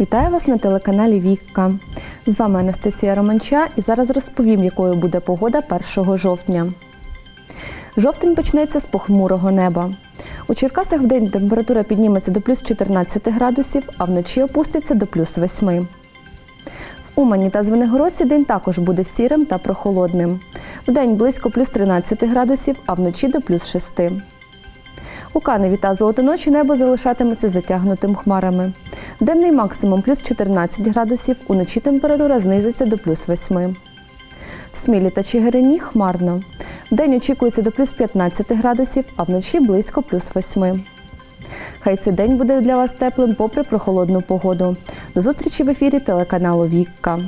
Вітаю вас на телеканалі Вікка. З вами Анастасія Романча і зараз розповім, якою буде погода 1 жовтня. Жовтень почнеться з похмурого неба. У Черкасах в день температура підніметься до плюс 14 градусів, а вночі опуститься до плюс 8. В Умані та Звенигородці день також буде сірим та прохолодним. Вдень близько плюс 13 градусів, а вночі до плюс 6. У Каневі та Золотоночі небо залишатиметься затягнутим хмарами. Денний максимум плюс 14 градусів, уночі температура знизиться до плюс 8. В Смілі та Чигирині хмарно. Вдень очікується до плюс 15 градусів, а вночі близько плюс 8. Хай цей день буде для вас теплим попри прохолодну погоду. До зустрічі в ефірі телеканалу Вікка.